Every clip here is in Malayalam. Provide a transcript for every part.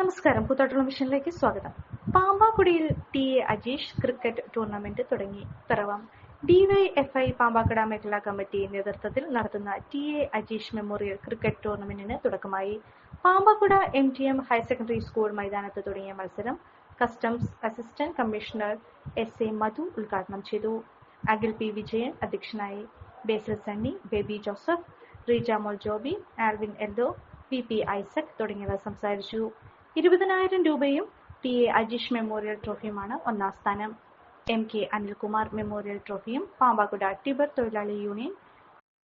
നമസ്കാരം. പുത്തോട്ടുള്ള മിഷനിലേക്ക് സ്വാഗതം. പാമ്പാക്കുടിയിൽ T A Ajeesh cricket tournament തുടങ്ങി. പിറവം ഐ പാമ്പാക്കട മേഖലാ കമ്മിറ്റി നേതൃത്വത്തിൽ നടത്തുന്ന T A Ajeesh memorial cricket ടൂർണമെന്റിന് തുടക്കമായി. Pampakuda M T M higher secondary school മൈതാനത്ത് തുടങ്ങിയ മത്സരം customs assistant commissioner S A Madhu ഉദ്ഘാടനം ചെയ്തു. അഖിൽ പി വിജയൻ അധ്യക്ഷനായി. Basil Sunny baby Joseph Reejamol Joby Alvin Eldho P P Isaac തുടങ്ങിയവർ സംസാരിച്ചു. ഇരുപതിനായിരം രൂപയും ടി എ അജീഷ് മെമ്മോറിയൽ ട്രോഫിയുമാണ് ഒന്നാം സ്ഥാനം. എം കെ അനിൽകുമാർ മെമ്മോറിയൽ ട്രോഫിയും പാമ്പാക്കുട ടിബർ തൊഴിലാളി യൂണിയൻ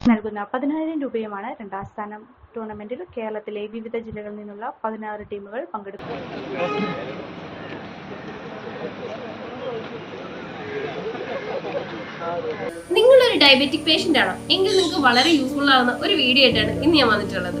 നൽകുന്ന പതിനായിരം രൂപയുമാണ് രണ്ടാം സ്ഥാനം. ടൂർണമെന്റിൽ കേരളത്തിലെ വിവിധ ജില്ലകളിൽ നിന്നുള്ള പതിനാറ് ടീമുകൾ പങ്കെടുക്കും. നിങ്ങളൊരു ഡയബറ്റിക് പേഷ്യന്റ് ആണോ? എങ്കിൽ നിങ്ങൾക്ക് വളരെ യൂസ്ഫുൾ ആവുന്ന ഒരു വീഡിയോ ആയിട്ടാണ് ഇന്ന് ഞാൻ വന്നിട്ടുള്ളത്.